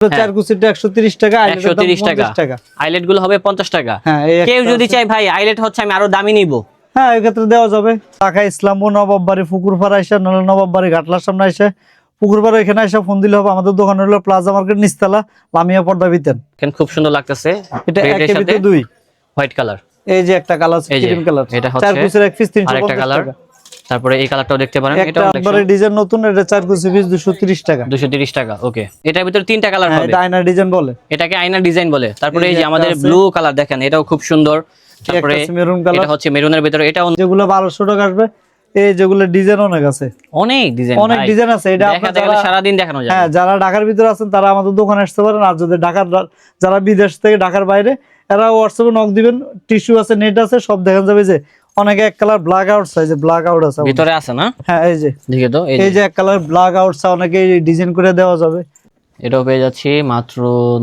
চার কুচিটা একশো তিরিশ টাকা আইলেটের 130 টাকা। আইলেটগুলো হবে পঞ্চাশ টাকা। হ্যাঁ কেউ যদি চাই ভাই আইলেট হচ্ছে আমি আরও দামি নিব। হ্যাঁ এক্ষেত্রে দেওয়া যাবে। ঢাকা ইসলামপুর নবাববাড়ি পুকুরপাড়া এসে নাহলে নবাববাড়ি ঘাটলার সামনে এসে পুকুরপাড়া এখানে এসে ফোন দিলে হবে আমাদের দোকান হলো প্লাজা মার্কেট নিস্তালা লামিয়া পর্দা বিতেন কেন খুব সুন্দর লাগতেছে। এটা ভিতরে দুই। White colour. এই যে একটা কালার ক্রিম কালার এটা চার হচ্ছে এক পিস তিনশো আরেকটা পঞ্চাশ কালার টাকা। তারপরে এই কালারটাও দেখতে পারেন এটা একবারে ডিজাইন নতুন এটা চার কুচি পিস দুশো তিরিশ টাকা। দুশো তিরিশ টাকা ওকে এটার ভিতরে তিনটা কালার হ্যাঁ, হবে। এটা আয়না ডিজাইন বলে। এটাকে আয়না ডিজাইন বলে। তারপরে এই যে আমাদের ব্লু কালার দেখেন এটাও খুব সুন্দর। তারপরে মেরুন কালার এটা হচ্ছে মেরুনের ভিতরে এটাও যেগুলো বারোশো টাকা আসবে এই যেগুলো ডিজাইন অনেক আছে। অনেক ডিজাইন অনেক ডিজাইন আছে এটা আপনার যারা- সারাদিন দেখানো যায় হ্যাঁ যারা ঢাকার ভিতরে আছেন তারা আমাদের দোকানে আসতে পারেন। আর যদি ঢাকার যারা বিদেশ থেকে ঢাকার বাইরে এরা হোয়াটসঅ্যাপে নক দিবেন। টিস্যু আছে নেট আছে সব দেখা যাবে যে অনেকে এক কালার ব্ল্যাক আউট যে ব্ল্যাক আউট আছে। ভিতরে আছে না? হ্যাঁ এই যে। দেখে তো এই যে। এক কালার ব্ল্যাক আউট অনেকে ডিজাইন করে দেওয়া যাবে। এটাও পেয়ে যাচ্ছি মাত্র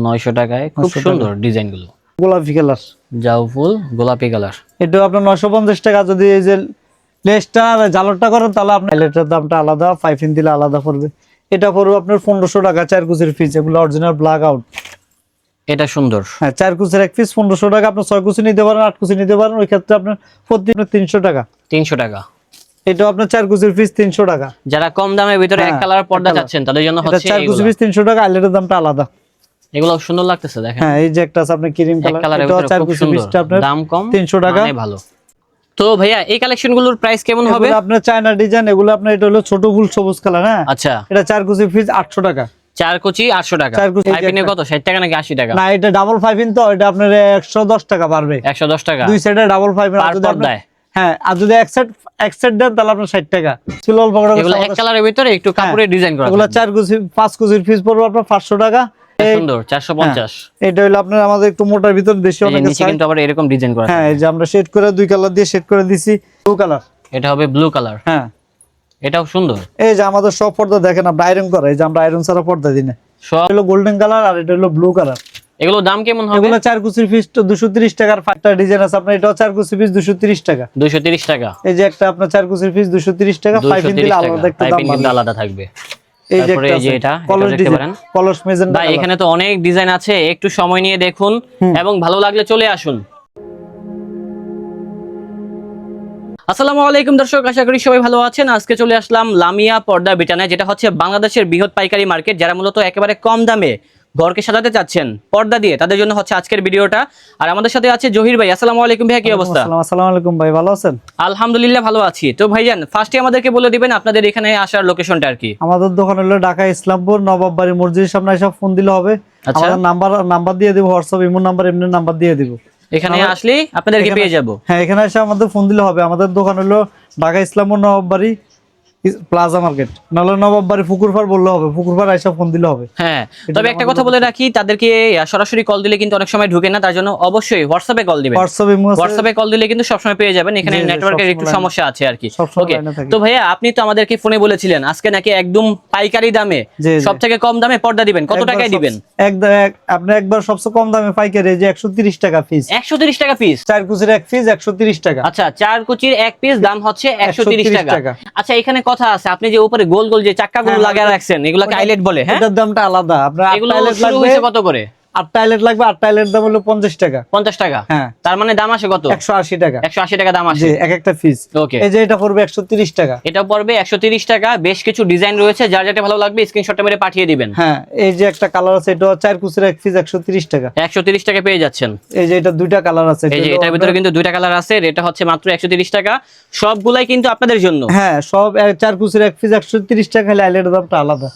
নয়শো টাকায়। খুব সুন্দর ডিজাইনগুলো গোলাপি কালার জাউ ফুল গোলাপি কালার এটা আপনার নয়শো পঞ্চাশ টাকা যদি এই যে লেসটা আর জালরটা করেন তাহলে আপনার এলেটার দামটা আলাদা পাইপিং দিলে আলাদা পড়বে। এটা পড়বে আপনার পনেরোশো টাকা চার কুচির পিস এগুলো অরিজিনাল ব্ল্যাক আউট এটা সুন্দর। হ্যাঁ চার কুচির এক পিস পনেরোশো টাকা। আপনার ছয় কুচি নিতে পারেন আট কুচি নিতে পারেন ওই ক্ষেত্রে আপনার প্রতি তিনশো টাকা। তিনশো টাকা। এটা আপনার চার কুচির পিস তিনশো টাকা। যারা কম দামের ভিতরে এক হ্যাঁ, কালার পর্দা চাচ্ছেন তাদের জন্য হচ্ছে চার কুচি পিস তিনশো টাকা আইলেটের দামটা আলাদা। এগুলো সুন্দর লাগতেছে দেখেন। হ্যাঁ এই যে একটা আছে আপনার ক্রিম কালার এটা চার খুব কুচি পিসটা আপনার দাম কম টাকা। মানে ভালো। তো ভাইয়া এই প্রাইস কেমন হবে? আপনার চায়না ডিজাইন এগুলো আপনার এটা হলো ছোট ফুল সবুজ কালার হ্যাঁ। আচ্ছা। এটা চার কুচি পিস আটশো টাকা। চার কোচি আটশো টাকা। কত? ষাট টাকা নাকি আশি টাকা? না এটা ডাবল ফাইভ ইন তো এটা আপনার একশো দশ টাকা পারবে। একশো দশ টাকা। দুই সাইডে ডাবল ফাইভ হ্যাঁ আর যদি এক সেট এক সেট দেন তাহলে আপনার ষাট টাকা। এগুলো এক কালারের ভিতরে একটু কাপড়ের ডিজাইন করা এগুলো চার কুচি পাঁচ কুচির পিস পড়বে আপনার পাঁচশো টাকা। সুন্দর পঞ্চাশ। এটা হলো আপনার আমাদের একটু মোটার ভিতর দেশি অনেক নিচে কিন্তু আবার এরকম ডিজাইন করা হ্যাঁ এই যে আমরা শেড করে দুই কালার দিয়ে শেড করে দিছি ব্লু কালার এটা হবে ব্লু কালার হ্যাঁ। এটাও সুন্দর। এই যে আমাদের সব পর্দা দেখেন আমরা আয়রন করা। এই যে আমরা আয়রন ছাড়া পর্দা দিই না। সব হলো গোল্ডেন কালার আর এটা হলো ব্লু কালার এগুলো দাম কেমন হবে? এগুলো চার কুচির পিস তো দুশো তিরিশ টাকার ফাটটা ডিজাইন আছে। আপনার এটাও চার কুচি পিস দুশো তিরিশ টাকা। দুইশো তিরিশ টাকা। এই যে একটা আপনার চার কুচির পিস দুশো তিরিশ টাকা ফাইভ দুইশো ইন দিলে আলাদা একটা দাম। আলাদা থাকবে। এই যে তারপরে এই যে এটা, কলস দেখতে ডিজাইন পারেন। কলস মেজেন্টা ভাই এখানে তো অনেক ডিজাইন আছে একটু সময় নিয়ে দেখুন এবং ভালো লাগলে চলে আসুন। আসসালামু আলাইকুম দর্শক আশা করি সবাই ভালো আছেন। আজকে চলে আসলাম লামিয়া পর্দা বিটানে যেটা হচ্ছে বাংলাদেশের বৃহৎ পাইকারি মার্কেট যারা মূলত একেবারে কম দামে ঘরকে সাজাতে চাচ্ছেন পর্দা দিয়ে। তাদের জন্য হচ্ছে আজকের ভিডিওটা। আর আমাদের সাথে আছে জহির ভাই। আসসালামু আলাইকুম ভাই কি অবস্থা? আসসালামু আলাইকুম ভাই ভালো আছেন? আলহামদুলিল্লাহ ভালো আছি। তো ভাইজান ফার্স্টে আমাদেরকে বলে দিবেন আপনাদের এখানে আসার লোকেশনটা আর কি। আমাদের দোকান হলো ঢাকা ইসলামপুর নবাববাড়ি মসজিদের সামনে এসে ফোন দিলে হবে। আচ্ছা। আমাদের নাম্বার নাম্বার দিয়ে দিব হোয়াটসঅ্যাপ ইমো নাম্বার এমনি নাম্বার দিয়ে দিব। এখানে আসলে আপনাদেরকে পেয়ে যাব। হ্যাঁ এখানে এসে আমাদের ফোন দিলে হবে। আমাদের দোকান হলো ঢাকা ইসলামপুর নবাববাড়ি ইস- প্লাজা মার্কেট নাহলে নবাববাড়ি বললে হবে এসে ফোন দিলে হবে। হ্যাঁ তবে একটা কথা বলে রাখি তাদেরকে সরাসরি কল দিলে কিন্তু অনেক সময় ঢুকে না তার জন্য অবশ্যই হোয়াটসঅ্যাপে কল দিবেন। হোয়াটসঅ্যাপ। হোয়াটসঅ্যাপে কল দিলে কিন্তু সবসময় পেয়ে যাবেন এখানে নেটওয়ার্কের একটু সমস্যা আছে আর কি। ওকে। তো ভাইয়া আপনি তো আমাদেরকে ফোনে বলেছিলেন আজকে নাকি একদম পাইকারি দামে। সব থেকে কম দামে পর্দা দিবেন কত টাকায় দিবেন? এক এক- আপনি একবার সবচেয়ে কম দামে পাইকারি যে একশো তিরিশ টাকা পিস একশো তিরিশ টাকা পিস চার কুচির এক পিস একশো তিরিশ টাকা। আচ্ছা চার কুচির এক পিস দাম হচ্ছে একশো তিরিশ 130 টাকা। টাকা। আচ্ছা এখানে কথা আছে আপনি যে উপরে গোল গোল যে চাক্কাগুলো গুলো লাগিয়ে রাখছেন এগুলোকে আইলেট বলে হ্যাঁ? এটার দামটা আলাদা। আপনার এগুলো শুরু হয়েছে কত করে? আটটা আইলেট লাগবে দাম হলো পঞ্চাশ টাকা। পঞ্চাশ টাকা? হ্যাঁ। তার মানে দাম আসে কত? একশো আশি টাকা। একশো আশি টাকা দাম আসে। এক একটা পিস ওকে এই যে এটা পড়বে একশো তিরিশ টাকা। এটা পড়বে একশো তিরিশ টাকা। বেশ কিছু ডিজাইন রয়েছে। যার যেটা ভালো লাগবে স্ক্রিনশটটা মেরে পাঠিয়ে দিবেন। হ্যাঁ এই যে একটা কালার আছে এটা চার কুচির এক পিস একশো তিরিশ টাকা। একশো তিরিশ টাকা পেয়ে যাচ্ছেন। এই যে এটা দুইটা কালার আছে এই যে এটার ভিতরে কিন্তু দুইটা কালার আছে। এটা হচ্ছে মাত্র একশো তিরিশ টাকা। সবগুলাই কিন্তু আপনাদের জন্য। হ্যাঁ সব চার কুচির এক পিস একশো তিরিশ টাকা আইলেটের দামটা আলাদা।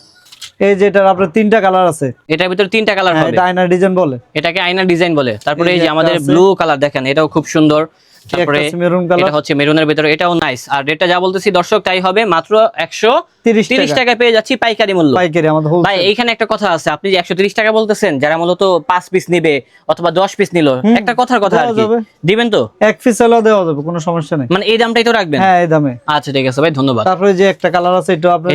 এই যে এটার আপনার তিনটা কালার আছে। এটার ভিতরে তিনটা কালার হ্যাঁ হবে। এটা আয়না ডিজাইন বলে। এটাকে আয়না ডিজাইন বলে। তারপরে এই যে আমাদের ব্লু কালার দেখেন এটাও খুব সুন্দর। তারপরে মেরুন কালার এটা হচ্ছে মেরুনের ভিতরে এটাও নাইস আর রেটটা যা বলতেছি দর্শক তাই হবে মাত্র একশো তিরিশ তিরিশ টাকা। পেয়ে যাচ্ছি পাইকারি মূল্য। পাইকারি আমাদের ভাই এইখানে একটা কথা আছে আপনি যে একশো তিরিশ টাকা বলতেছেন যারা মূলত পাঁচ পিস নিবে অথবা দশ পিস নিল একটা কথার কথা আর কি। দিবেন তো? এক পিস দেওয়া যাবে কোনো সমস্যা নেই। মানে এই দামটাই তো রাখবেন? হ্যাঁ এই দামে। আচ্ছা ঠিক আছে ভাই ধন্যবাদ। তারপরে যে একটা কালার আছে এটা আপনার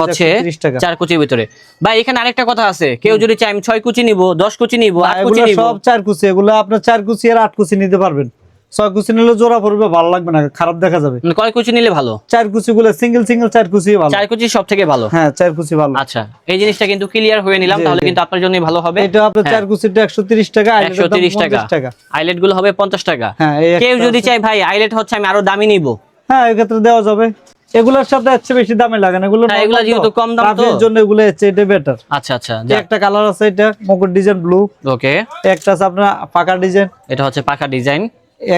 হচ্ছে 130 টাকা। চার কুচির ভিতরে। ভাই এখানে আরেকটা কথা আছে কেউ যদি চাই আমি ছয় কুচি নিব দশ কুচি নিব না, কুচি নিব। সব চার কুচি এগুলো আপনার চার কুচি আর আট কুচি নিতে পারবেন। ছয় কুচি নিলে জোড়া পড়বে ভালো লাগবে না খারাপ দেখা যাবে। মানে কয় কুচি নিলে ভালো? চার কুচি গুলো সিঙ্গেল সিঙ্গেল চার কুচি ভালো। চার কুচি সব থেকে ভালো? হ্যাঁ চার কুচি ভালো। আচ্ছা এই জিনিসটা কিন্তু ক্লিয়ার হয়ে নিলাম তাহলে কিন্তু আপনার জন্য ভালো হবে। এটা আপনার চার কুচিটা একশো তিরিশ টাকা একশো তিরিশ টাকা। 50 আইলেটগুলো হবে পঞ্চাশ টাকা। হ্যাঁ কেউ যদি। চাই ভাই আইলেট হচ্ছে আমি আরও দামি নিব। হ্যাঁ এক্ষেত্রে দেওয়া যাবে। এগুলোর সাথে হচ্ছে বেশি দামে লাগে না এগুলো হ্যাঁ, এগুলো যেহেতু কম দাম তো। রাফির জন্য এগুলো হচ্ছে এটা বেটার আচ্ছা আচ্ছা একটা কালার আছে এটা মকর ডিজাইন ব্লু ওকে একটা আছে আপনার পাকা ডিজাইন এটা হচ্ছে পাকা ডিজাইন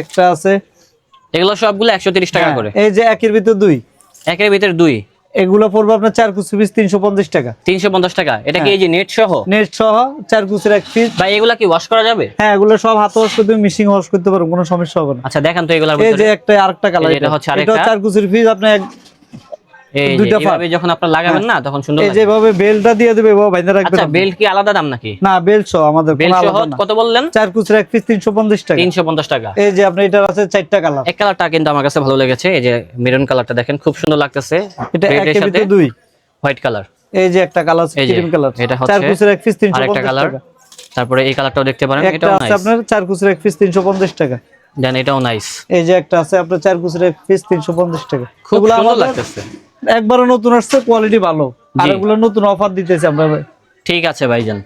একটা আছে। এগুলো সবগুলো একশো টাকা হ্যাঁ, করে। এই যে একের ভিতর দুই। একের ভিতর দুই। এগুলো পড়বে আপনার চার কুচি পিস তিনশো পঞ্চাশ টাকা। তিনশো পঞ্চাশ টাকা। এটা হ্যাঁ। কি এই যে নেট সহ? নেট সহ চার কুচির এক পিস ভাই এগুলা কি ওয়াশ করা যাবে? হ্যাঁ এগুলো সব হাত ওয়াশ করতে মিশিং ওয়াশ করতে পারো কোনো সমস্যা হবে না। আচ্ছা দেখেন তো এগুলো এই যে একটা আরেকটা কালার এটা হচ্ছে আরেকটা। চার কুচির পিস আপনি দুইটা ফার। যখন আপনারা লাগাবেন না তখন সুন্দর এই যেভাবে বেলটা দিয়ে দেবে রাখবেন আচ্ছা। কি আলাদা দাম নাকি? না বেল সহ আমাদের কোনো সহ কত বললেন? চার কুচির এক পিস তিনশো পঞ্চাশ টাকা। তিনশো পঞ্চাশ টাকা। এই যে আপনার এটার আছে চারটা কালার। এক কালারটা কিন্তু আমার কাছে ভালো লেগেছে। এই যে মেরুন কালারটা দেখেন খুব সুন্দর লাগতেছে। এটা একের ভিতরে দুই। White colour. এই যে একটা কালার ক্রিম কালার। এটা হচ্ছে চার কুচির এক পিস তিনশো আরেকটা কালার। তারপরে এই কালারটাও দেখতে পারেন এটাও নাইস আপনার চার কুচির এক পিস তিনশো পঞ্চাশ টাকা। দেন এটাও নাইস এই যে একটা আছে আপনার চার কুচির এক পিস তিনশো পঞ্চাশ টাকা। খুব সুন্দর লাগতেছে। একবারে নতুন আসছে কোয়ালিটি ভালো। আর এগুলো নতুন অফার দিতেছি আমরা ঠিক আছে ভাইজান।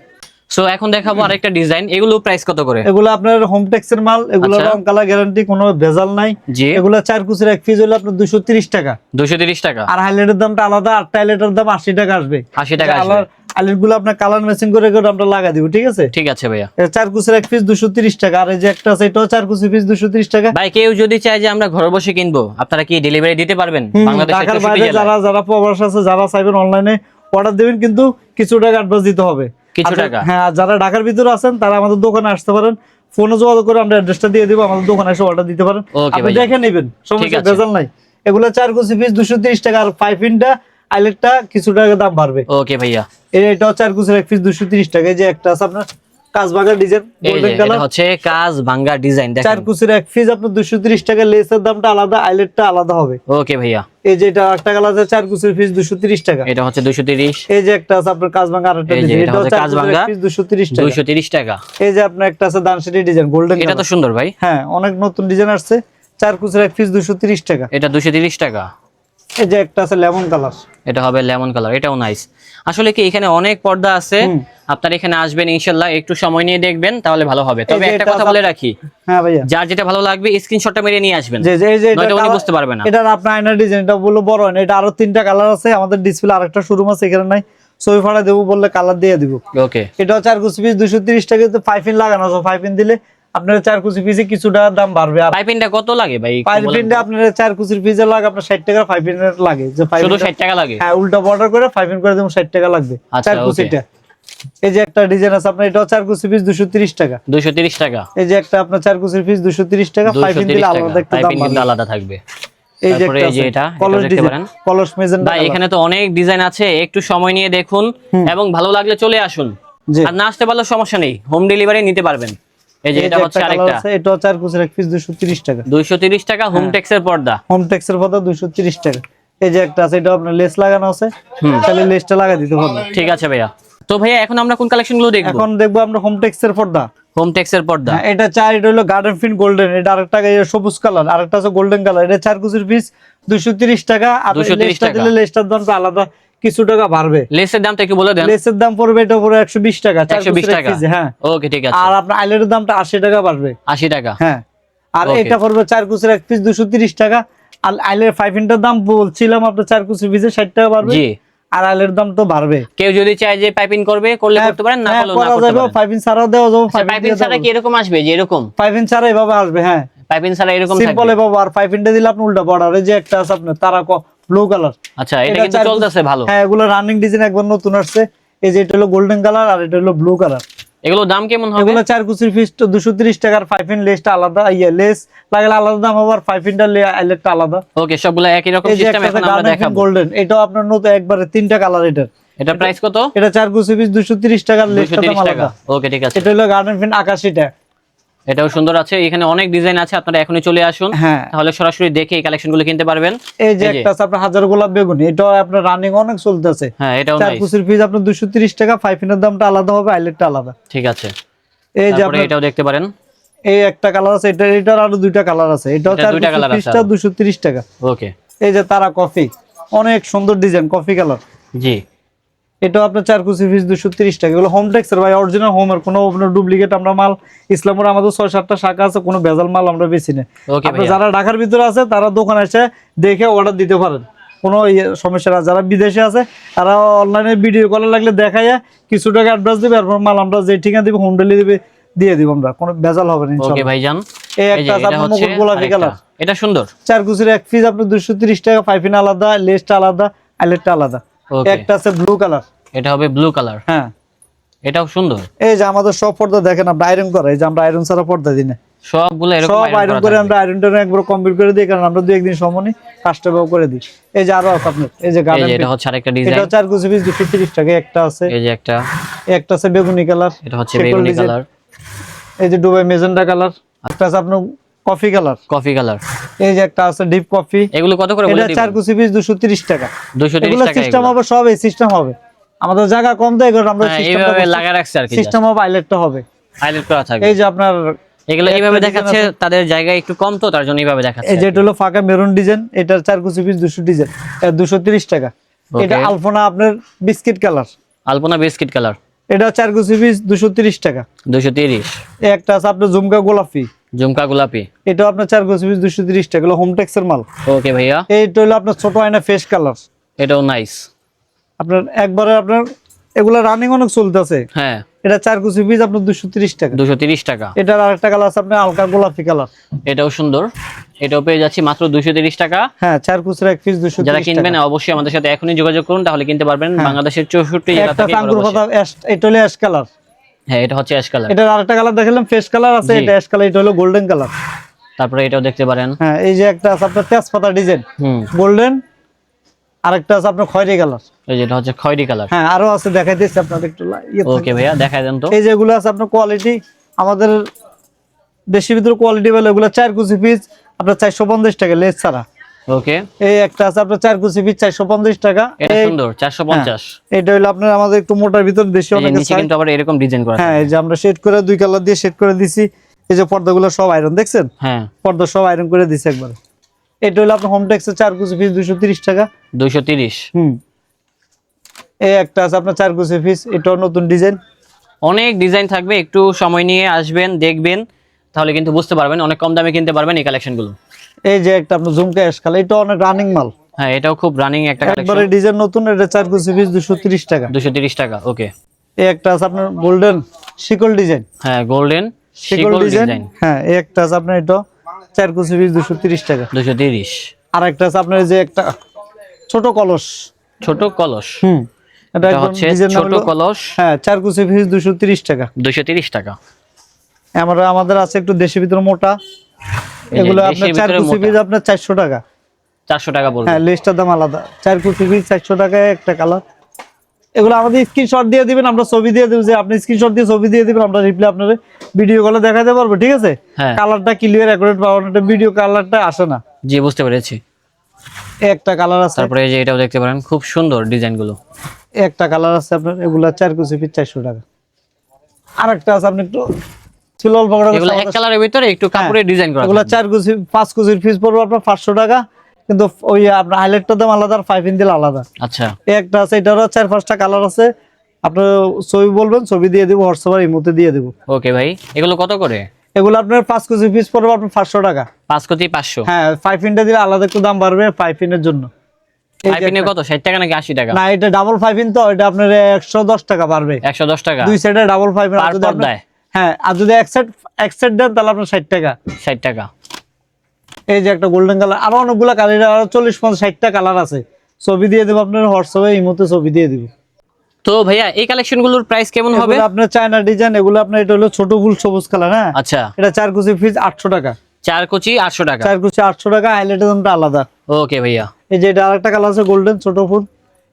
সো এখন দেখাবো আরেকটা ডিজাইন এগুলো প্রাইস কত করে? এগুলো আপনার হোম টেক্সের মাল এগুলো আচ্ছা। রং কালার গ্যারান্টি কোনো ভেজাল নাই। এগুলো চার কুচির এক পিস হলো আপনার দুশো তিরিশ টাকা। দুশো তিরিশ টাকা। আর হাইলাইটের দামটা আলাদা আর টাইলেটের দাম আশি টাকা আসবে। আশি টাকা আসবে। গুলো আপনার কালার ম্যাচিং করে করে আমরা লাগা দিব ঠিক আছে? ঠিক আছে ভাইয়া। চার কুচির এক পিস দুশো তিরিশ টাকা আর এই যে একটা আছে এটাও চার কুচি পিস দুশো তিরিশ টাকা। ভাই কেউ যদি চায় যে আমরা ঘরে বসে কিনবো আপনারা কি ডেলিভারি দিতে পারবেন? ঢাকার বাইরে যারা যারা প্রবাস আছে যারা চাইবেন অনলাইনে অর্ডার দেবেন কিন্তু কিছু টাকা অ্যাডভান্স দিতে হবে। কিছু টাকা? হ্যাঁ যারা ঢাকার ভিতরে আছেন তারা আমাদের দোকানে আসতে পারেন। ফোনে যোগাযোগ করে আমরা অ্যাড্রেসটা দিয়ে দিব আমাদের দোকানে এসে অর্ডার দিতে পারেন। আপনি দেখে নেবেন সমস্যা। ভেজাল নাই। এগুলো চার কুচি পিস দুশো তিরিশ টাকা আর ফাইভ ইনটা আইলেটটা কিছু টাকা দাম বাড়বে। ওকে ভাইয়া। এই এটাও চার কুচির এক পিস দুশো তিরিশ টাকা এই যে একটা আছে আপনার কাজবাগার ডিজাইন গোল্ডেন এটা কালার হচ্ছে কাজ ভাঙ্গা ডিজাইন চার কুচির এক পিস আপনার দুশো তিরিশ টাকা লেসের দামটা আলাদা আইলেটটা আলাদা হবে। ওকে ভাইয়া। এই যে এটা একটা কালার আছে চার কুচির পিস দুশো তিরিশ টাকা। এটা হচ্ছে দুশো তিরিশ। এই যে একটা আছে আপনার আরেকটা ডিজাইন এটা হচ্ছে টাকা। এই যে আপনার একটা আছে দানশিটি ডিজাইন গোল্ডেন এটা তো সুন্দর ভাই। হ্যাঁ অনেক নতুন ডিজাইন আসছে। চার কুচির এক পিস দুশো তিরিশ টাকা। এটা দুশো তিরিশ টাকা। এই যে একটা আছে লেমন কালার। এটা হবে লেমন কালার এটাও নাইস আসলে কি এখানে অনেক পর্দা আছে আপনার এখানে আসবেন ইনশাল্লাহ একটু সময় নিয়ে দেখবেন তাহলে ভালো হবে। তবে একটা কথা বলে রাখি হ্যাঁ ভাইয়া। যার যেটা ভালো লাগবে স্ক্রিনশটটা মেরে নিয়ে আসবেন। যে যে এই যে এটা উনি বুঝতে পারবে না। এটার আপনার আয়নার ডিজাইন এটা বলল বড় না এটা আরও তিনটা কালার আছে আমাদের ডিসপ্লে আরেকটা শোরুম আছে এখানে নাই। ছবি ফাড়া দেবো বললে কালার দিয়ে দিব। ওকে এটা চার কুচি পিস দুশো তিরিশ টাকা তো ফাইভ ইন লাগানো আছে ফাইভ ইন দিলে আপনার চার কুচি পিসে কিছু টাকার দাম বাড়বে আর পাইপিংটা কত লাগে ভাই? তো? আপনার চার কুচির পিসে লাগে আপনার ষাট টাকা ফাইভ ইন লাগে। যে শুধু ষাট টাকা লাগে? হ্যাঁ উল্টা বর্ডার করে ইন করে দেবো ষাট টাকা লাগবে আচ্ছা, চার কুচিটা। এই যে একটা ডিজাইন আছে আপনার এটাও চার কুচি পিস দুশো তিরিশ টাকা। দুইশো তিরিশ টাকা। এই যে একটা আপনার চার কুচির পিস দুশো তিরিশ টাকা ফাইভ দুইশো দিলে আলাদা একটু দাম আলাদা থাকবে। এই যে এটা, কলস এটা মেজেন্টা ভাই এখানে তো অনেক ডিজাইন আছে একটু সময় নিয়ে দেখুন এবং ভালো লাগলে চলে আসুন। আর না আসতে পারলে সমস্যা নেই হোম ডেলিভারি নিতে পারবেন। এই যে এটা হচ্ছে কালার আরেকটা। আছে এটাও চার কুচির এক পিস দুশো তিরিশ টাকা। দুইশো তিরিশ টাকা হোম টেক্সের পর্দা। হোম ট্যাক্সের পদা দুশো টাকা। এই যে একটা আছে এটা আপনার লেস লাগানো আছে। তাহলে লেসটা লাগা দিতে পারবে ঠিক আছে ভাইয়া। তো ভাইয়া এখন আমরা কোন কালেকশনগুলো দেখব? এখন দেখব আমরা হোম পর্দা। হোম টেক্সের পর্দা। হ্যাঁ, এটা চার এটা হলো গার্ডেন ফিন গোল্ডেন এটা আরেকটা সবুজ কালার আরেকটা আছে গোল্ডেন কালার এটা চার কুচির পিস দুশো তিরিশ টাকা। আর 230 লেসটা টাকা। দিলে লেসটার আলাদা। কিছু টাকা বাড়বে। লেসের দামটা একটু বলে দেন। লেসের দাম পড়বে এটা একশো বিশ টাকা চার একশো বিশ কুচির এক টাকা। হ্যাঁ। ওকে ঠিক আছে। আর আপনার আইলেটের দামটা আশি টাকা বাড়বে। আশি টাকা। হ্যাঁ। আর এটা পড়বে চার কুচির এক পিস দুশো তিরিশ টাকা। আর আইলের ফাইভ ইন্টার দাম বলছিলাম আপনার চার কুচির পিসে ষাট টাকা বাড়বে। জি। আর আইলের দাম তো বাড়বে। কেউ যদি চায় যে পাইপিং করবে করলে করতে পারেন না হ্যাঁ, করলেও না করতে পারেন। ইন ছাড়াও দেওয়া যাবে পাইপিং ছাড়া কি এরকম আসবে যে এরকম ইন ছাড়া এভাবে আসবে হ্যাঁ। পাইপিং ছাড়া এরকম সিম্পল থাকবে? এভাবে আর ইনটা দিলে আপনি উল্টা বর্ডার যে একটা আছে আপনার তারা ব্লু কালার আচ্ছা এটা এটা কিন্তু চলতেছে ভালো। হ্যাঁ এগুলো রানিং ডিজাইন একবার নতুন আসছে। এই যে এটা হলো গোল্ডেন কালার আর এটা হলো ব্লু কালার এগুলো দাম কেমন হবে? এগুলো চার কুচির পিস তো দুশো তিরিশ টাকার ফাইভ ইন লেসটা আলাদা ইয়ে লেস লাগালে আলাদা দাম হবে আর ফাইভ ইনটা আইলেটটা আলাদা। ওকে সবগুলো একই রকম সিস্টেম এখন আমরা দেখাবো। গোল্ডেন এটাও আপনার নতুন একবারে তিনটা কালার এটার। এটা প্রাইস কত? এটা চার কুচি পিস দুশো তিরিশ টাকার দুশো লেসটা আলাদা। ওকে ঠিক আছে। এটা হলো গার্ডেন ফিন আকাশিটা। এটাও সুন্দর আছে। এখানে অনেক ডিজাইন আছে আপনারা এখনই চলে আসুন। হ্যাঁ। তাহলে সরাসরি দেখে এই কালেকশনগুলো কিনতে পারবেন। এই যে একটা আছে আপনার হাজার গোলাপ বেগুনি এটাও আপনার রানিং অনেক চলতেছে। হ্যাঁ এটাও চার কুচির পিস আপনার দুশো তিরিশ টাকা ফাইভ দামটা আলাদা হবে আইলেটটা আলাদা। ঠিক আছে। এই যে আপনার এটাও দেখতে পারেন। এই একটা কালার আছে এটা এটার আরও দুইটা কালার আছে। এটা এটা দুইটা colour আছে পিসটা আরও। দুশো তিরিশ টাকা। ওকে এই যে তারা কফি অনেক সুন্দর ডিজাইন কফি কালার জি। এটা আপনার চার কুচি পিস দুশো তিরিশ টাকা। এগুলো হোম টেক্সের ভাই অরিজিনাল হোমের কোনো আপনার ডুপ্লিকেট আমরা মাল ইসলামপুর আমাদের ছয় সাতটা শাখা আছে কোনো ভেজাল মাল আমরা বেশি নেই যারা ঢাকার ভিতরে আছে তারা দোকানে এসে দেখে অর্ডার দিতে পারেন। কোনো ইয়ে সমস্যা না যারা বিদেশে আছে তারা অনলাইনে ভিডিও কলে লাগলে দেখাইয়া কিছু টাকা অ্যাডভান্স দিবে এরপর মাল আমরা যে ঠিকানা দিবে হোম ডেলিভারি দিয়ে দিব আমরা। কোনো ভেজাল হবে না ওকে ভাইজান। এই একটা আপনার মুকুট গোলাপি কালার। এটা সুন্দর। চার কুচির এক পিস আপনার দুশো তিরিশ টাকা পাইপিন আলাদা লেসটা আলাদা আইলেটটা আলাদা। একটা আছে ব্লু কালার এটা হবে ব্লু কালার হ্যাঁ। এটাও সুন্দর। এই যে আমাদের সব পর্দা দেখেন আমরা আয়রন করা এই যে আমরা আয়রন ছাড়া পর্দা দিই না। সবগুলো এরকম সব আয়রন করে আমরা আয়রন একবার কমপ্লিট করে দিই কারণ আমরা একদিন সময় করে দিই। এই যে আরও আছে আপনার এই যে গার্ডেন যে এটা হচ্ছে আরেকটা এটা চার কুচি পিস দুশো তিরিশ টাকা একটা আছে। এই যে একটা। একটা আছে বেগুনি কালার এটা হচ্ছে বেগুনি কালার এই যে মেজেন্ডা কালার একটা আছে আপনার কফি কালার কফি কালার এই যে একটা আছে ডিপ কফি এগুলো কত করে এটা চার কুচি পিস দুশো তিরিশ টাকা। 230 এগুলো টাকা সিস্টেম হবে সব এই সিস্টেম হবে। আমাদের জায়গা কম দেয় কারণ আমরা হ্যাঁ, এইভাবে লাগা রাখছে আর কি সিস্টেম হবে আইলেট আইলেটটা হবে। হাইলাইট করা থাকবে। এই যে আপনার এগুলো এইভাবে দেখাচ্ছে তাদের জায়গা একটু কম তো তার জন্য এইভাবে দেখাচ্ছে এই যে এটা হলো ফাঁকা মেরুন ডিজাইন এটার চার কুচি পিস দুশো ডিজাইন দুশো তিরিশ টাকা। এটা আলফোনা আপনার বিস্কিট কালার। আলপনা বিস্কিট কালার। এটা চার কুচি পিস দুশো তিরিশ টাকা। দুশো তিরিশ। এই একটা আছে আপনার ঝুমকা গোলাপি। ঝুমকা গোলাপি। এটা আপনার চার কুচি পিস দুশো তিরিশ টাকা হোম টেক্সের মাল। ওকে ভাইয়া। হলো আপনার ছোট আয়না ফেস কালার এটাও নাইস আপনার একবারে আপনার এগুলো রানিং অনেক চলতেছে। হ্যাঁ। এটা চার কুচি পিস আপনার দুশো তিরিশ টাকা দুশো তিরিশ টাকা এটার আরেকটা কালার আছে আপনার হালকা গোলাপি কালার এটাও সুন্দর। এটাও পেয়ে যাচ্ছি মাত্র দুশো তিরিশ টাকা হ্যাঁ চার কুচির এক পিস দুশো যারা কিনবেন অবশ্যই আমাদের সাথে এখনই যোগাযোগ করুন তাহলে কিনতে পারবেন। বাংলাদেশের চৌষট্টি এটা হলো অ্যাশ কালার হ্যাঁ এটা হচ্ছে অ্যাশ কালার এটার আরেকটা কালার দেখালাম ফেস কালার আছে এটা অ্যাশ কালার এটা হলো গোল্ডেন কালার তারপরে এটাও দেখতে পারেন। হ্যাঁ এই যে একটা আছে আপনার তেজপাতা ডিজাইন গোল্ডেন আরেকটা আছে আপনার খয়েরি কালার এই যেটা হচ্ছে খয়েরি কালার হ্যাঁ আরও আছে দেখাই দিচ্ছি আপনার একটু লা- ইয়ে। ওকে ভাইয়া দেখায় দেন তো। এই যেগুলো আছে আপনার কোয়ালিটি আমাদের দেশের ভিতরে কোয়ালিটি বলে এগুলো চার কুচি পিস আপনার চারশো পঞ্চাশ টাকা লেস ছাড়া। ওকে। এই একটা আছে আপনার চার কুচি পিস চারশো পঞ্চাশ টাকা। এটা সুন্দর হলো আপনার আমাদের একটু মোটার ভিতর দেশি অনেক নিচে কিন্তু আবার এরকম ডিজাইন করা হ্যাঁ এই যে আমরা শেড করে দুই কালার দিয়ে শেড করে দিছি। এই যে পর্দাগুলো সব আয়রন দেখছেন? হ্যাঁ। পর্দা সব আয়রন করে দিছি একবার। এটা হলো আপনার হোম চার কুচি পিস দুশো তিরিশ টাকা। দুইশো তিরিশ। হুম। এই একটা আছে আপনার চার কুচি পিস এটাও নতুন ডিজাইন অনেক ডিজাইন থাকবে একটু সময় নিয়ে আসবেন দেখবেন তাহলে কিন্তু বুঝতে পারবেন অনেক কম দামে কিনতে পারবেন এই কালেকশনগুলো এই যে একটা আপনার ঝুমকা এসকাল এটা অনেক রানিং মাল। হ্যাঁ এটাও খুব রানিং একটা কালেকশন একবারে ডিজাইন নতুন এটা চার কুচি পিস দুশো তিরিশ টাকা। দুশো তিরিশ টাকা ওকে এই একটা আছে আপনার গোল্ডেন শিকল ডিজাইন হ্যাঁ গোল্ডেন শিকল ডিজাইন হ্যাঁ এই একটা আছে আপনার এটা চার কুচি পিস দুশো তিরিশ টাকা। দুশো তিরিশ। আর একটা আছে আপনার যে একটা ছোট কলস। ছোট কলস? হুম এটা হচ্ছে ছোট কলস। হ্যাঁ চার কুচি পিস দুশো তিরিশ টাকা। দুশো তিরিশ টাকা। আমরা আমাদের আছে একটু দেশের ভিতরে মোটা। এগুলো আপনার চার কুচি পিস আপনার চারশো টাকা। চারশো টাকা বলব। হ্যাঁ লেসটার দাম আলাদা। চার কুচি পিস চারশো টাকায় একটা কালার এগুলো আমাদের স্ক্রিনশট দিয়ে দিবেন আমরা ছবি দিয়ে দেবো। যে আপনি স্ক্রিনশট দিয়ে ছবি দিয়ে দিবেন আমরা রিপ্লাই আপনার ভিডিও কলে দেখাতে পারব ঠিক আছে? কালারটা ক্লিয়ার অ্যাকুরেট পাওয়ার ভিডিও কালারটা আসে না। জি বুঝতে পেরেছি। একটা কালার আছে। তারপরে এই যে এটাও দেখতে পারেন খুব সুন্দর ডিজাইনগুলো একটা কালার আছে আপনার এগুলা চার কুচি পিস চারশো টাকা। আর একটা আছে আপনি একটু ছিল অল্প এগুলো এক কালারের ভিতরে একটু কাপড়ের ডিজাইন করা এগুলো চার কুচি পাঁচ কুচির পিস পড়বে আপনার পাঁচশো টাকা। কিন্তু ওই আপনার হাইলাইটটার দাম আলাদা আর ফাইভ ইঞ্চিল আলাদা। আচ্ছা। একটা আছে এটারও চার পাঁচটা কালার আছে। আপনার ছবি বলবেন ছবি দিয়ে দেবো হোয়াটসঅ্যাপ এই মধ্যে দিয়ে দেবো। ওকে ভাই এগুলো কত করে? এগুলো আপনার পাঁচ কেজি পিস পড়বে আপনার পাঁচশো টাকা। পাঁচ পাঁচশো? হ্যাঁ ফাইভ ইনটা দিলে আলাদা একটু দাম বাড়বে ফাইভ ইনের জন্য। কত? ষাট টাকা নাকি আশি টাকা? না এটা ডাবল ফাইভ ইন তো এটা আপনার একশো দশ টাকা পারবে একশো দশ টাকা? দুই সাইডে ডাবল ফাইভ হ্যাঁ আর যদি এক সাইড এক সাইড দেন তাহলে আপনার ষাট টাকা। ষাট টাকা। এই যে একটা গোল্ডেন কালার আরও অনেকগুলো কালার আরও চল্লিশ পঞ্চাশ ষাটটা কালার আছে। ছবি দিয়ে দেবো আপনার হোয়াটসঅ্যাপে এই মধ্যে ছবি দিয়ে দিব। তো ভাইয়া এই কালেকশনগুলোর প্রাইস কেমন হবে? আপনার চায়না ডিজাইন এগুলো আপনার এটা হলো ছোট ফুল সবুজ কালার হ্যাঁ? আচ্ছা। এটা চার কুচি পিস আটশো টাকা। চার কোচি আটশো টাকা। চার কুচি আটশো টাকা হাইলাইটের দামটা আলাদা। ওকে ভাইয়া। এই যে এটা আরেকটা কালার আছে গোল্ডেন ছোট ফুল।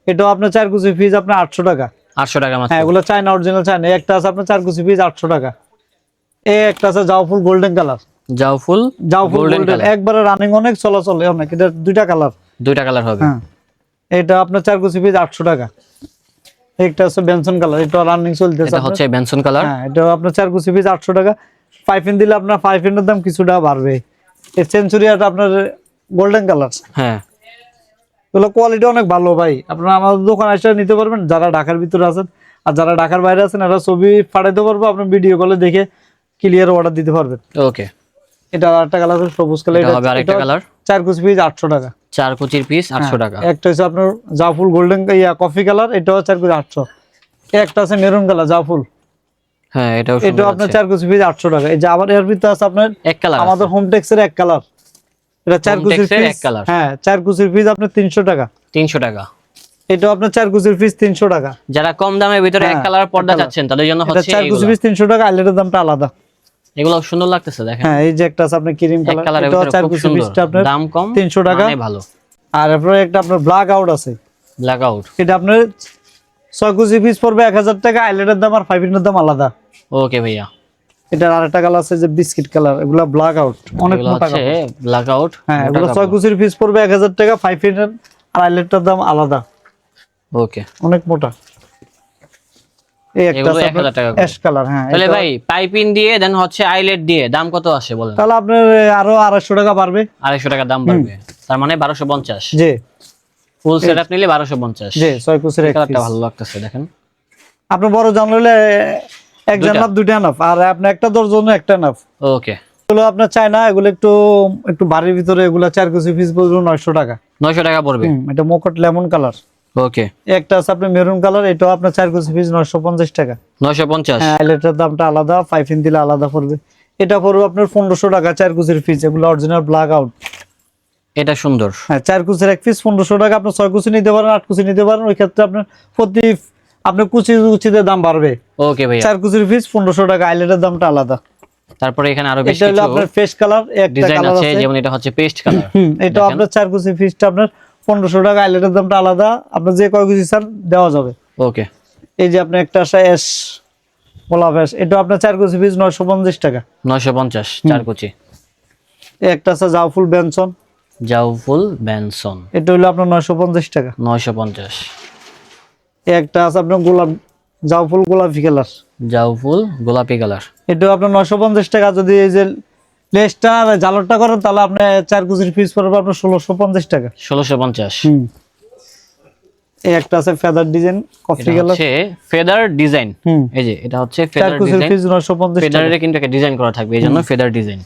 এটাও আপনার চার কুচি পিস আপনার আটশো টাকা। আটশো টাকা মাত্র। হ্যাঁ এগুলো চায়না অরিজিনাল চায়না একটা আছে আপনার চার কুচি পিস আটশো টাকা। এই একটা আছে জাও ফুল গোল্ডেন কালার ফুল জাও ফুল গোল্ডেন একবারে রানিং অনেক চলাচল অনেক এটা দুইটা কালার দুইটা কালার হবে। হ্যাঁ এটা আপনার চার কুচি পিস আটশো টাকা। একটা আছে বেনসন কালার এটা রানিং চলতেছে এটা হচ্ছে বেনসন কালার হ্যাঁ এটা আপনার চার কুচি পিস আটশো টাকা। পাইপিং দিলে আপনার পাইপিংয়ের দাম কিছুটা বাড়বে। এই সেঞ্চুরিয়াটা আপনার গোল্ডেন কালার হ্যাঁ। এগুলো কোয়ালিটি অনেক ভালো ভাই। আপনারা আমাদের দোকান এসে নিতে পারবেন যারা ঢাকার ভিতরে আছেন আর যারা ঢাকার বাইরে আছেন এরা ছবি পাঠাইতে পারব আপনার ভিডিও কলে দেখে ক্লিয়ার অর্ডার দিতে পারবেন। ওকে এটা আরেকটা কালার আছে সবুজ কালার এটা হবে আরেকটা কালার চার কুচি পিস আটশো টাকা। চার কুচির পিস হ্যাঁ। আটশো টাকা। একটা হচ্ছে আপনার জাফুল গোল্ডেন ইয়া কফি কালার এটাও চার কুচি আটশো। একটা আছে মেরুন কালার জাফুল। হ্যাঁ এটাও সুন্দর আপনার চার কুচি পিস আটশো টাকা। এই যে আবার এর ভিতরে আছে আপনার এক কালার আমাদের হোম টেক্সের এক কালার এটা চার কুচির পিস হ্যাঁ চার কুচির পিস আপনার তিনশো টাকা। তিনশো টাকা। এটাও আপনার চার কুচির পিস তিনশো টাকা। যারা কম দামের ভিতরে এক হ্যাঁ, কালার পর্দা চাচ্ছেন তাদের জন্য হচ্ছে চার কুচি এগুলো। পিস তিনশো টাকা আইলেটের দামটা আলাদা। এগুলো সুন্দর লাগতেছে দেখেন। হ্যাঁ এই যে একটা আছে আপনার ক্রিম কালার ভিতরে চার খুব কুচি পিসটা আপনার দাম কম তিনশো টাকা। মানে ভালো। আর আপনার একটা আপনার ব্ল্যাক আউট আছে। ব্ল্যাক আউট এটা আপনার ছয় কুচি পিস পড়বে এক হাজার টাকা আইলেটের দাম আর ফাইভিনের দাম আলাদা। ওকে ভাইয়া। এটার আরেকটা কালার আছে যে বিস্কিট কালার এগুলা ব্ল্যাক আউট অনেক মোটা ব্ল্যাক আউট হ্যাঁ এগুলো ছয় কুচির পিস পড়বে এক হাজার টাকা ফাইভ আর আইলেটটার দাম আলাদা। ওকে অনেক মোটা। এই একটা 1000 টাকা অ্যাশ কালার হ্যাঁ তাহলে ভাই পাইপিং দিয়ে দেন হচ্ছে আইলেট দিয়ে দাম কত আসে বলেন? তাহলে আপনার আরও আড়াইশো টাকা পারবে আড়াইশো টাকা দাম বাড়বে। তার মানে ফুল সেট নিলে বারোশো পঞ্চাশ। যে ছয় কুচির এক কালারটা ভালো লাগতেছে দেখেন। আপনি বড় জানলে এক দুইটা। দুইটা নাফ আর আপনি একটা দরজনে একটা নাফ ওকে। এগুলো আপনার চায় না এগুলো একটু একটু বাড়ির ভিতরে এগুলো চার কুচি পিস বলব নয়শো টাকা। নয়শো টাকা পড়বে? এটা মোকট লেমন কালার। ওকে। একটা আছে আপনার মেরুন কালার এটাও আপনার চার কুচি পিস নয়শো পঞ্চাশ টাকা। নয়শো পঞ্চাশ? হ্যাঁ এটার দামটা আলাদা ফাইভ ইন দিলে আলাদা পড়বে। এটা পড়বে আপনার পনেরোশো টাকা চার কুচির পিস এগুলো অরিজিনাল ব্ল্যাক আউট এটা সুন্দর। হ্যাঁ চার কুচির এক পিস পনেরোশো টাকা আপনি ছয় কুচি নিতে পারেন আট কুচি নিতে পারেন। ওই ক্ষেত্রে আপনার প্রতি আপনার কুচি কুচিতে দাম বাড়বে। ওকে ভাইয়া। চার কুচির পিস পনেরোশো টাকা আইলেটের দামটা আলাদা। তারপরে এখানে আরও বেশ কিছু আপনার ফেস কালার একটা কালার আছে যেমন এটা হচ্ছে পেস্ট কালার এটা আপনার চার কুচি পিসটা আপনার পনেরোশো টাকা আইলেটের দামটা আলাদা। আপনার যে কয় কুচি চান দেওয়া যাবে। ওকে। এই যে আপনার একটা আছে এস গোলাপ এস এটা আপনার চার কুচি পিস নয়শো পঞ্চাশ টাকা। নয়শো পঞ্চাশ চার কুচি। একটা আছে জাফুল বেনসন। জাউফুল বেনসন। এটা হলো আপনার নয়শো পঞ্চাশ টাকা। নয়শো পঞ্চাশ। এই একটা আছে আপনার গোলাপ জাফুল গোলাপি কালার। জাউফুল গোলাপি কালার। এটাও আপনার নয়শো পঞ্চাশ টাকা যদি এই যে লেসটা আর জালরটা করেন তাহলে আপনি চার কুচির পিস পড়বে আপনার ষোলোশো পঞ্চাশ টাকা। ষোলোশো পঞ্চাশ। এই একটা আছে ফেদার ডিজাইন কফি কালার হচ্ছে ফেদার ডিজাইন হুম। এই যে এটা হচ্ছে ফেদার ডিজাইন পিস নয়শো পঞ্চাশ টাকা। কিন্তু একটা ডিজাইন করা থাকবে এই জন্য ফেদার ডিজাইন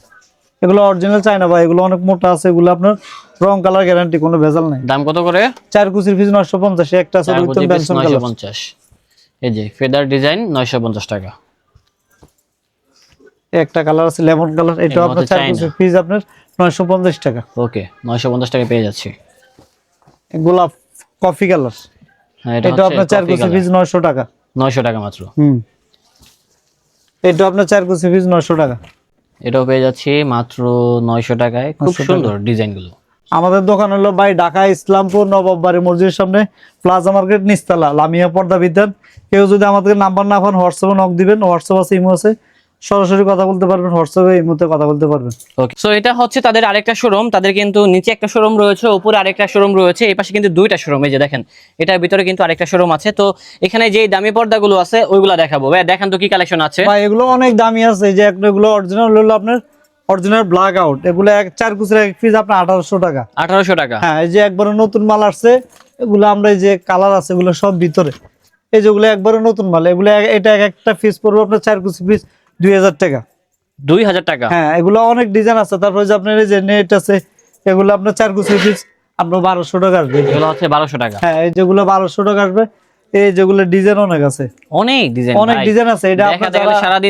এগুলো অরিজিনাল চাই না ভাই এগুলো অনেক মোটা আছে এগুলো আপনার রং কালার গ্যারান্টি কোনো ভেজাল নাই। দাম কত করে? চার কুচির পিস নয়শো পঞ্চাশ একটা আছে বেনসন নয়শো কালার। পঞ্চাশ। এই যে ফেদার ডিজাইন নয়শো পঞ্চাশ টাকা। একটা কালার আছে লেমন কালারের আপনার চার কুচির পিস আপনার নয়শো পঞ্চাশ টাকা। ওকে নয়শো পঞ্চাশ টাকা পেয়ে যাচ্ছি। গোলাপ কফি কালার। হ্যাঁ এটা আপনার চার কুচি পিস নয়শো টাকা। নয়শো টাকা মাত্র। হুম। এটা আপনার চার কুচি পিস নয়শো টাকা। এটাও পেয়ে যাচ্ছি মাত্র নয়শো টাকায়। খুব সুন্দর ডিজাইনগুলো আমাদের দোকান হলো ভাই ঢাকা ইসলামপুর নবাববাড়ি মসজিদের সামনে প্লাজা মার্কেট নিস্তালা লামিয়া পর্দা বিদ্যান। কেউ যদি আমাদের নাম্বার না পান হোয়াটসঅ্যাপে নক দিবেন হোয়াটসঅ্যাপ আছে ইমো আছে। সরাসরি কথা বলতে পারবেন হোয়াটসঅ্যাপে ইমোতে কথা বলতে পারবেন। ওকে সো এটা হচ্ছে তাদের আরেকটা শোরুম তাদের কিন্তু নিচে একটা শোরুম রয়েছে উপরে আরেকটা শোরুম রয়েছে এই পাশে কিন্তু দুইটা শোরুম এই যে দেখেন এটার ভিতরে কিন্তু আরেকটা শোরুম আছে। তো এখানে যেই দামি পর্দাগুলো আছে ওইগুলা দেখাবো। ভাই দেখেন তো কি কালেকশন আছে। ভাই এগুলো অনেক দামি আছে এই যে একটা এগুলো অরিজিনাল হলো আপনার অরিজিনাল ব্ল্যাক আউট এগুলো এক চার কুচির এক পিস আপনার আঠারোশো টাকা। আঠারোশো টাকা। হ্যাঁ এই যে একবারে নতুন মাল আসছে এগুলো আমরা এই যে কালার আছে এগুলো সব ভিতরে। এই যেগুলো একবারে নতুন মাল এগুলো এটা এক একটা পিস পড়বে আপনার চার কুচি পিস দুই হাজার টাকা। দুই হাজার টাকা। হ্যাঁ এগুলো অনেক ডিজাইন আছে। তারপরে যে আপনার এই যে নেট আছে এগুলো আপনার চার কুচি পিস আপনার বারোশো টাকা আসবে। এগুলো হচ্ছে বারোশো টাকা। হ্যাঁ এই যেগুলো বারোশো টাকা আসবে এই যেগুলো ডিজাইন অনেক আছে। অনেক ডিজাইন অনেক ডিজাইন আছে। এটা আপনার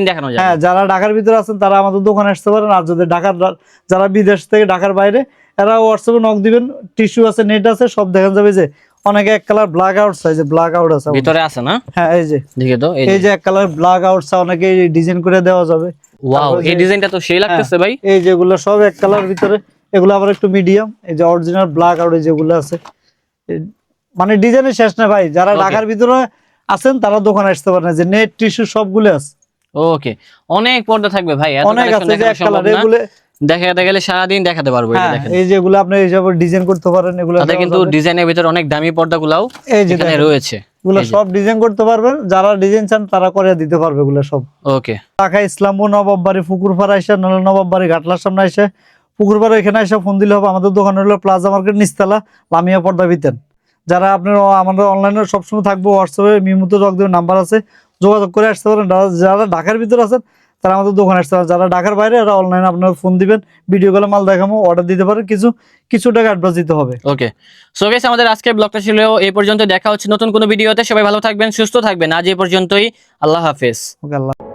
দেখানো যায় হ্যাঁ যারা ঢাকার ভিতরে আছেন তারা আমাদের দোকানে আসতে পারেন। আর যদি ঢাকার যারা বিদেশ থেকে ঢাকার বাইরে এরা হোয়াটসঅ্যাপে নক দিবেন। টিস্যু আছে নেট আছে সব দেখা যাবে যে অনেকে এক কালার ব্ল্যাক আউট যে ব্ল্যাক আউট আছে। ভিতরে আছে না? হ্যাঁ এই যে। দেখে তো এই যে। এক কালার ব্ল্যাক আউট চা অনেকে ডিজাইন করে দেওয়া যাবে। ওয়াও এই ডিজাইনটা তো সেই লাগতেছে ভাই। এই যেগুলো সব এক কালার ভিতরে এগুলো আবার একটু মিডিয়াম এই যে অরিজিনাল ব্ল্যাক আউট যেগুলো আছে মানে ডিজাইনের শেষ না ভাই যারা. ঢাকার ভিতরে আছেন তারা দোকানে আসতে পারেন। যে নেট টিস্যু সবগুলো আছে। ওকে অনেক পর্দা থাকবে ভাই অনেক আছে যে কালার এগুলো দেখাতে গেলে সারাদিন দেখাতে পারব হ্যাঁ এই যেগুলো আপনি এইসব ডিজাইন করতে পারেন এগুলো কিন্তু ডিজাইনের ভিতরে অনেক দামি পর্দাগুলাও এই যে রয়েছে। এগুলো সব ডিজাইন করতে পারবেন যারা ডিজাইন চান তারা করে দিতে পারবে এগুলো সব। ওকে ঢাকা ইসলামপুর নবাববাড়ি পুকুরপাড়া এসে নাহলে নবাববাড়ি ঘাটলার সামনে এসে পুকুরপাড়া এখানে এসে ফোন দিলে হবে আমাদের দোকান হলো প্লাজা মার্কেট নিস্তালা লামিয়া পর্দা বিতেন। যারা আপনার আমাদের অনলাইনে সবসময় থাকব হোয়াটসঅ্যাপে মিমুতে যোগ দেওয়ার নাম্বার আছে যোগাযোগ করে আসতে পারেন। যারা- ঢাকার ভিতরে আছেন তারা আমাদের দোকানে আসতে পারেন। যারা ঢাকার বাইরে এরা অনলাইনে আপনার ফোন দিবেন ভিডিও কলে মাল দেখাবো অর্ডার দিতে পারেন। কিছু কিছু টাকা অ্যাডভান্স দিতে হবে। ওকে সো গাইস আমাদের আজকের ব্লগটা ছিল এই পর্যন্ত। দেখা হচ্ছে নতুন কোনো ভিডিওতে সবাই ভালো থাকবেন সুস্থ থাকবেন। আজ এই পর্যন্তই। আল্লাহ হাফেজ। ওকে আল্লাহ